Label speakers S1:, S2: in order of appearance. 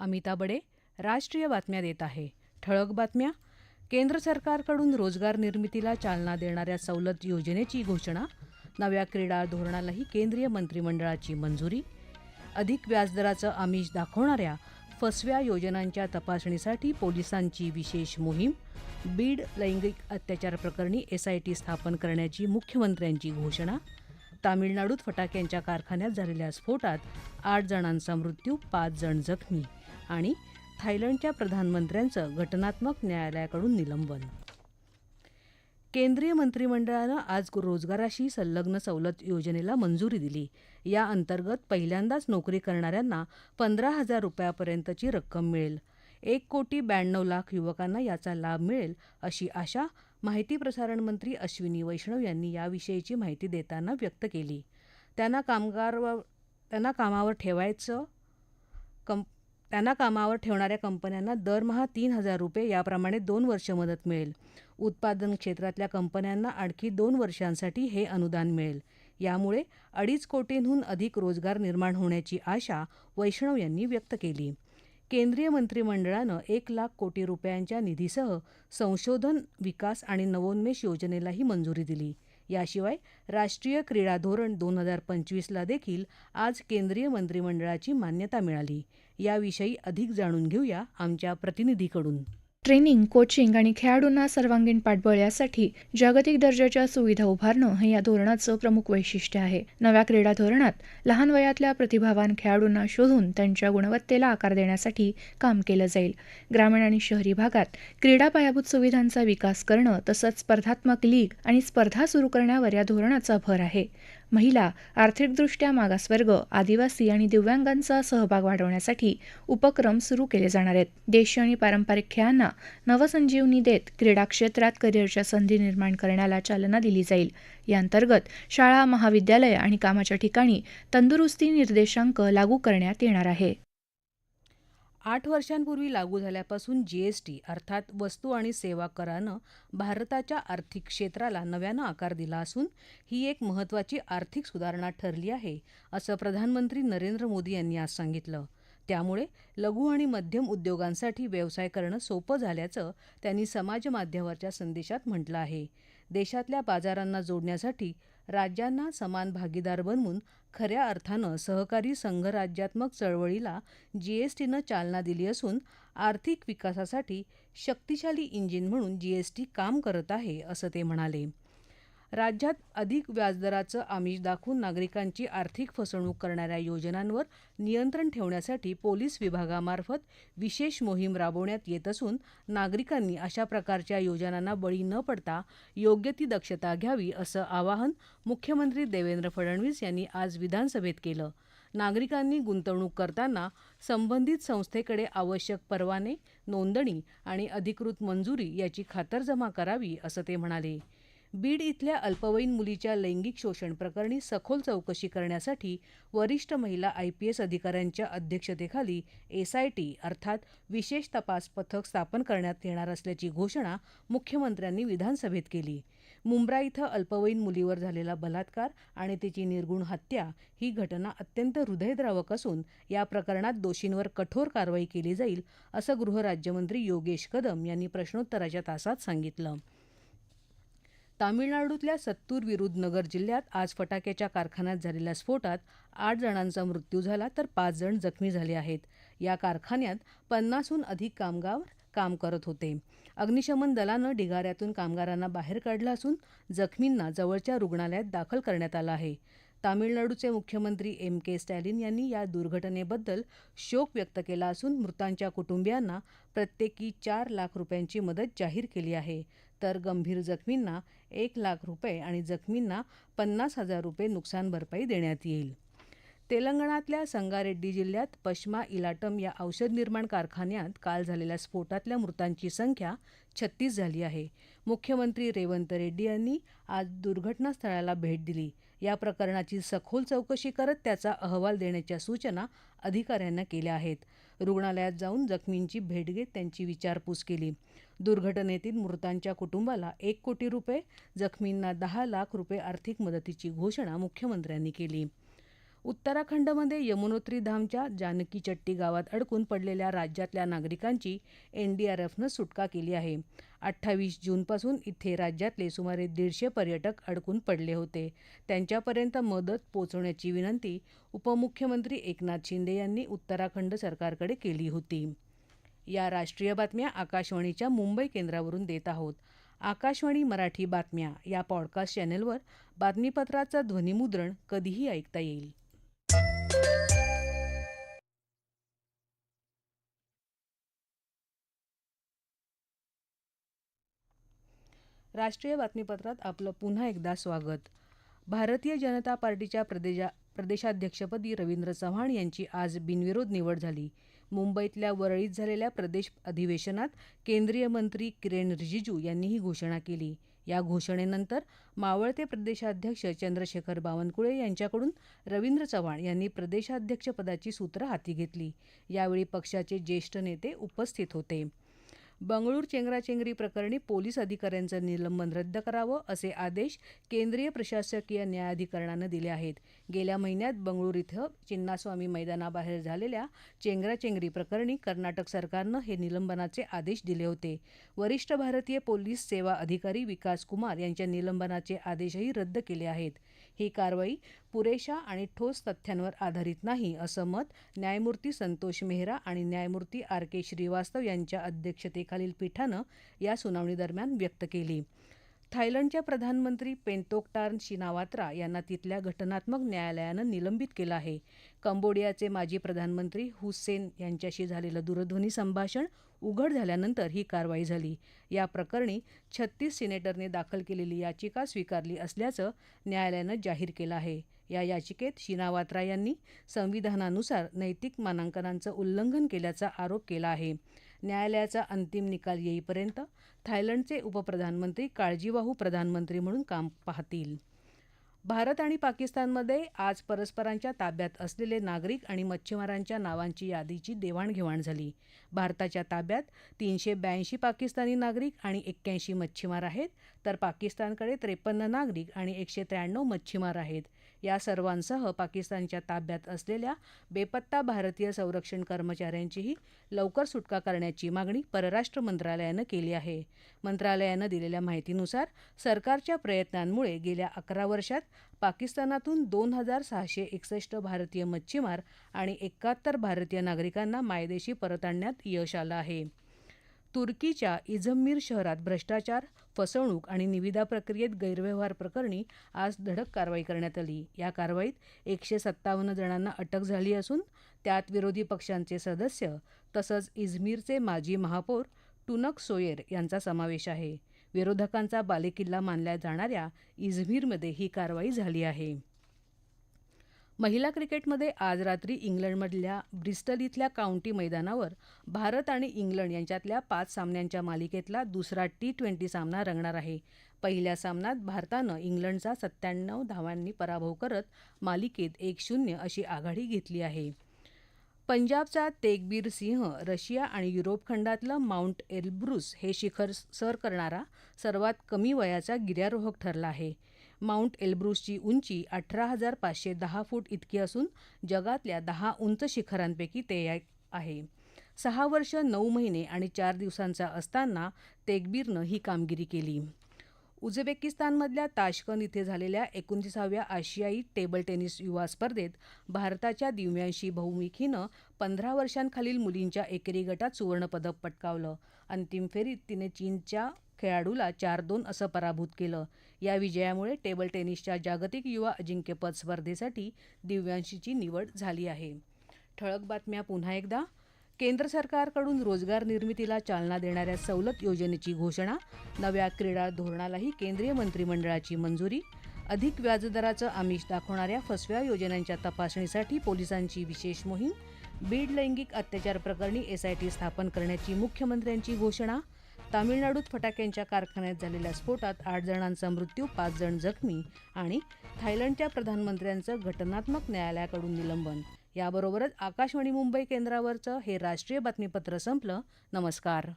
S1: अमिता बडे राष्ट्रीय बातम्या देत आहे ठळक बातम्या केंद्र सरकारकडून रोजगार निर्मितीला चालना देणाऱ्या सवलत योजनेची घोषणा नव्या क्रीडा धोरणालाही केंद्रीय मंत्रिमंडळाची मंजुरी अधिक व्याजदराचं आमिष दाखवणाऱ्या फसव्या योजनांच्या तपासणीसाठी पोलिसांची विशेष मोहीम बीड लैंगिक अत्याचार प्रकरणी एसआयटी स्थापन करण्याची मुख्यमंत्र्यांची घोषणा तामिळनाडूत फटाक्यांच्या कारखान्यात झालेल्या स्फोटात आठ जणांचा मृत्यू पाच जण जखमी आणि थायलंडच्या प्रधानमंत्र्यांचं घटनात्मक न्यायालयाकडून निलंबन केंद्रीय मंत्रिमंडळानं आज रोजगाराशी संलग्न सवलत योजनेला मंजुरी दिली या अंतर्गत पहिल्यांदाच नोकरी करणाऱ्यांना पंधरा हजार रुपयापर्यंतची रक्कम मिळेल एक कोटी ब्याण्णव लाख युवकांना याचा लाभ मिळेल अशी आशा माहिती प्रसारण मंत्री अश्विनी वैष्णव यांनी याविषयीची माहिती देताना व्यक्त केली त्यांना कामगार त्यांना कामावर ठेवायचं कंप त्यांना कामावर ठेवणाऱ्या कंपन्यांना दरमहा तीन हजार रुपये याप्रमाणे दोन वर्ष मदत मिळेल उत्पादन क्षेत्रातल्या कंपन्यांना आणखी दोन वर्षांसाठी हे अनुदान मिळेल यामुळे अडीच कोटींहून अधिक रोजगार निर्माण होण्याची आशा वैष्णव यांनी व्यक्त केली केंद्रीय मंत्रिमंडळानं एक लाख कोटी रुपयांच्या निधीसह संशोधन विकास आणि नवोन्मेष योजनेलाही मंजुरी दिली याशिवाय राष्ट्रीय क्रीडा धोरण दोन हजार पंचवीसला देखील आज केंद्रीय मंत्रिमंडळाची मान्यता मिळाली याविषयी अधिक जाणून घेऊया आमच्या प्रतिनिधीकडून ट्रेनिंग कोचिंग आणि खेळाडूंना सर्वांगीण पाठबळ यासाठी जागतिक दर्जाच्या सुविधा उभारणं हे या धोरणाचं प्रमुख वैशिष्ट्य आहे नव्या क्रीडा धोरणात लहान वयातल्या प्रतिभावान खेळाडूंना शोधून त्यांच्या गुणवत्तेला आकार देण्यासाठी काम केलं जाईल ग्रामीण आणि शहरी भागात क्रीडा पायाभूत सुविधांचा विकास करणं तसंच स्पर्धात्मक लीग आणि स्पर्धा सुरू करण्यावर या धोरणाचा भर आहे महिला आर्थिकदृष्ट्या मागासवर्ग आदिवासी आणि दिव्यांगांचा सहभाग वाढवण्यासाठी उपक्रम सुरू केले जाणार आहेत देशी आणि पारंपरिक खेळांना नवसंजीवनी देत क्रीडा क्षेत्रात करिअरच्या संधी निर्माण करण्याला चालना दिली जाईल याअंतर्गत शाळा महाविद्यालय आणि कामाच्या ठिकाणी तंदुरुस्ती निर्देशांक लागू करण्यात येणार आहे आठ वर्षांपूर्वी लागू झाल्यापासून जीएसटी अर्थात वस्तू आणि सेवा करानं भारताच्या आर्थिक क्षेत्राला नव्यानं आकार दिला असून ही एक महत्त्वाची आर्थिक सुधारणा ठरली आहे असं प्रधानमंत्री नरेंद्र मोदी यांनी आज सांगितलं त्यामुळे लघु आणि मध्यम उद्योगांसाठी व्यवसाय करणं सोपं झाल्याचं त्यांनी समाजमाध्यमाच्या संदेशात म्हटलं आहे देशातल्या बाजारांना जोडण्यासाठी राज्यांना समान भागीदार बनवून खऱ्या अर्थानं सहकारी संघराज्यात्मक चळवळीला जीएसटीनं चालना दिली असून आर्थिक विकासासाठी शक्तिशाली इंजिन म्हणून जीएसटी काम करत आहे असं ते म्हणाले राज्यात अधिक व्याजदराचं आमिष दाखवून नागरिकांची आर्थिक फसवणूक करणाऱ्या योजनांवर नियंत्रण ठेवण्यासाठी पोलीस विभागामार्फत विशेष मोहीम राबवण्यात येत असून नागरिकांनी अशा प्रकारच्या योजनांना बळी न पडता योग्य ती दक्षता घ्यावी असं आवाहन मुख्यमंत्री देवेंद्र फडणवीस यांनी आज विधानसभेत केलं नागरिकांनी गुंतवणूक करताना संबंधित संस्थेकडे आवश्यक परवाने नोंदणी आणि अधिकृत मंजुरी याची खातरजमा करावी असं ते म्हणाले बीड इथल्या अल्पवयीन मुलीच्या लैंगिक शोषण प्रकरणी सखोल चौकशी करण्यासाठी वरिष्ठ महिला आय पी एस अधिकाऱ्यांच्या अध्यक्षतेखाली टी अर्थात विशेष तपास पथक स्थापन करण्यात येणार असल्याची घोषणा मुख्यमंत्र्यांनी विधानसभेत केली मुंब्रा इथं अल्पवयीन मुलीवर झालेला बलात्कार आणि तिची निर्गुण हत्या ही घटना अत्यंत हृदयद्रावक असून या प्रकरणात दोषींवर कठोर कारवाई केली जाईल असं गृहराज्यमंत्री योगेश कदम यांनी प्रश्नोत्तराच्या तासात सांगितलं तामिळनाडूतल्या सत्तूर विरुद्ध नगर जिल्ह्यात आज फटाक्याच्या कारखान्यात झालेल्या स्फोटात आठ जणांचा मृत्यू झाला तर पाच जण जखमी झाले आहेत या कारखान्यात पन्नासहून अधिक कामगार काम करत होते अग्निशमन दलानं ढिगाऱ्यातून कामगारांना बाहेर काढलं असून जखमींना जवळच्या रुग्णालयात दाखल करण्यात आलं आहे तामिळनाडूचे मुख्यमंत्री एम के स्टॅलिन यांनी या दुर्घटनेबद्दल शोक व्यक्त केला असून मृतांच्या कुटुंबियांना प्रत्येकी चार लाख रुपयांची मदत जाहीर केली आहे तर गंभीर जखमींना एक लाख रुपये आणि जखमींना पन्नास हजार रुपये नुकसान भरपाई देण्यात येईल तेलंगणातल्या संगारेड्डी जिल्ह्यात पश्मा इलाटम या औषध निर्माण कारखान्यात काल झालेल्या स्फोटातल्या मृतांची संख्या छत्तीस झाली आहे मुख्यमंत्री रेवंत रेड्डी यांनी आज दुर्घटनास्थळाला भेट दिली या प्रकरणाची सखोल चौकशी करत त्याचा अहवाल देण्याच्या सूचना अधिकाऱ्यांना केल्या आहेत रुग्णालयात जाऊन जखमींची भेट घेत त्यांची विचारपूस केली दुर्घटनेतील मृतांच्या कुटुंबाला एक कोटी रुपये जखमींना दहा लाख रुपये आर्थिक मदतीची घोषणा मुख्यमंत्र्यांनी केली उत्तराखंडमध्ये यमुनोत्री धामच्या जानकी चट्टी गावात अडकून पडलेल्या राज्यातल्या नागरिकांची एनडीआरएफनं सुटका केली आहे अठ्ठावीस जूनपासून इथे राज्यातले सुमारे दीडशे पर्यटक अडकून पडले होते त्यांच्यापर्यंत मदत पोचवण्याची विनंती उपमुख्यमंत्री एकनाथ शिंदे यांनी उत्तराखंड सरकारकडे केली होती या राष्ट्रीय बातम्या आकाशवाणीच्या मुंबई केंद्रावरून देत आहोत आकाशवाणी मराठी बातम्या या पॉडकास्ट चॅनेलवर बातमीपत्राचं ध्वनिमुद्रण कधीही ऐकता येईल राष्ट्रीय बातमीपत्रात आपलं पुन्हा एकदा स्वागत भारतीय जनता पार्टीच्या प्रदेशा प्रदेशाध्यक्षपदी रवींद्र चव्हाण यांची आज बिनविरोध निवड झाली मुंबईतल्या वरळीत झालेल्या प्रदेश अधिवेशनात केंद्रीय मंत्री किरेन रिजिजू यांनी ही घोषणा केली या घोषणेनंतर मावळते प्रदेशाध्यक्ष चंद्रशेखर बावनकुळे यांच्याकडून रवींद्र चव्हाण यांनी प्रदेशाध्यक्षपदाची सूत्र हाती घेतली यावेळी पक्षाचे ज्येष्ठ नेते उपस्थित होते बंगळूर चेंगराचेंगरी प्रकरणी पोलीस अधिकाऱ्यांचं निलंबन रद्द करावं असे आदेश केंद्रीय प्रशासकीय न्यायाधिकरणानं दिले आहेत गेल्या महिन्यात बंगळूर इथं चिन्नास्वामी मैदानाबाहेर झालेल्या चेंगराचेंगरी प्रकरणी कर्नाटक सरकारनं हे निलंबनाचे आदेश दिले होते वरिष्ठ भारतीय पोलीस सेवा अधिकारी विकास कुमार यांच्या निलंबनाचे आदेशही रद्द केले आहेत ही कारवाई पुरेशा आणि ठोस तथ्यांवर आधारित नाही असं मत न्यायमूर्ती संतोष मेहरा आणि न्यायमूर्ती आर के श्रीवास्तव यांच्या अध्यक्षतेखालील पीठानं या सुनावणीदरम्यान व्यक्त केली थायलंडच्या प्रधानमंत्री पेंतोकटार्न शिनावात्रा यांना तिथल्या घटनात्मक न्यायालयानं निलंबित केलं आहे कंबोडियाचे माजी प्रधानमंत्री हुसेन यांच्याशी झालेलं दूरध्वनी संभाषण उघड झाल्यानंतर ही कारवाई झाली या प्रकरणी छत्तीस सिनेटरने दाखल केलेली याचिका स्वीकारली असल्याचं न्यायालयानं जाहीर केलं आहे या याचिकेत शिनावात्रा यांनी संविधानानुसार नैतिक मानांकनांचं उल्लंघन केल्याचा आरोप केला आहे न्यायालयाचा अंतिम निकाल येईपर्यंत थायलंडचे उपप्रधानमंत्री काळजीवाहू प्रधानमंत्री म्हणून काम पाहतील भारत आणि पाकिस्तानमध्ये आज परस्परांच्या ताब्यात असलेले नागरिक आणि मच्छीमारांच्या नावांची यादीची देवाणघेवाण झाली भारताच्या ताब्यात तीनशे ब्याऐंशी पाकिस्तानी नागरिक आणि एक्क्याऐंशी मच्छीमार आहेत तर पाकिस्तानकडे त्रेपन्न नागरिक आणि एकशे त्र्याण्णव मच्छिमार आहेत या सर्वांसह पाकिस्तानच्या ताब्यात असलेल्या बेपत्ता भारतीय संरक्षण कर्मचाऱ्यांचीही लवकर सुटका करण्याची मागणी परराष्ट्र मंत्रालयानं केली आहे मंत्रालयानं दिलेल्या माहितीनुसार सरकारच्या प्रयत्नांमुळे गेल्या अकरा वर्षात पाकिस्तानातून दोन हजार सहाशे एकसष्ट भारतीय मच्छीमार आणि एकाहत्तर भारतीय नागरिकांना मायदेशी परत आणण्यात यश आलं आहे तुर्कीच्या इझम्मीर शहरात भ्रष्टाचार फसवणूक आणि निविदा प्रक्रियेत गैरव्यवहार प्रकरणी आज धडक कारवाई करण्यात आली या कारवाईत एकशे सत्तावन्न जणांना अटक झाली असून त्यात विरोधी पक्षांचे सदस्य तसंच इझमीरचे माजी महापौर टुनक सोयेर यांचा समावेश आहे विरोधकांचा बालेकिल्ला मानल्या जाणाऱ्या इझमीरमध्ये ही कारवाई झाली आहे महिला क्रिकेटमध्ये आज रात्री इंग्लंडमधल्या ब्रिस्टल इथल्या काउंटी मैदानावर भारत आणि इंग्लंड यांच्यातल्या पाच सामन्यांच्या मालिकेतला दुसरा टी ट्वेंटी सामना रंगणार आहे पहिल्या सामन्यात भारतानं इंग्लंडचा सत्त्याण्णव धावांनी पराभव करत मालिकेत एक शून्य अशी आघाडी घेतली आहे पंजाबचा तेगबीर सिंह रशिया आणि युरोप खंडातलं माउंट एल्ब्रुस हे शिखर सर करणारा सर्वात कमी वयाचा गिर्यारोहक ठरला आहे माउंट एल्ब्रुसची उंची अठरा हजार पाचशे दहा फूट इतकी असून जगातल्या दहा उंच शिखरांपैकी ते आहे सहा वर्ष नऊ महिने आणि चार दिवसांचा असताना तेगबीरनं ही कामगिरी केली उझबेकिस्तानमधल्या ताशकन इथे झालेल्या एकोणतीसाव्या आशियाई टेबल टेनिस युवा स्पर्धेत भारताच्या दिव्यांशी बहुमुखीनं पंधरा वर्षांखालील मुलींच्या एकेरी गटात सुवर्णपदक पटकावलं अंतिम फेरीत तिने चीनच्या खेळाडूला चार दोन असं पराभूत केलं या विजयामुळे टेबल टेनिसच्या जागतिक युवा अजिंक्यपद स्पर्धेसाठी दिव्यांशीची निवड झाली आहे ठळक बातम्या पुन्हा एकदा केंद्र सरकारकडून रोजगार निर्मितीला चालना देणाऱ्या सवलत योजनेची घोषणा नव्या क्रीडा धोरणालाही केंद्रीय मंत्रिमंडळाची मंजुरी अधिक व्याजदराचं आमिष दाखवणाऱ्या फसव्या योजनांच्या तपासणीसाठी पोलिसांची विशेष मोहीम बीड लैंगिक अत्याचार प्रकरणी एसआयटी स्थापन करण्याची मुख्यमंत्र्यांची घोषणा तामिळनाडूत फटाक्यांच्या कारखान्यात झालेल्या स्फोटात आठ जणांचा मृत्यू पाच जण जखमी आणि थायलंडच्या प्रधानमंत्र्यांचं घटनात्मक न्यायालयाकडून निलंबन याबरोबरच आकाशवाणी मुंबई केंद्रावरचं हे राष्ट्रीय बातमीपत्र संपलं नमस्कार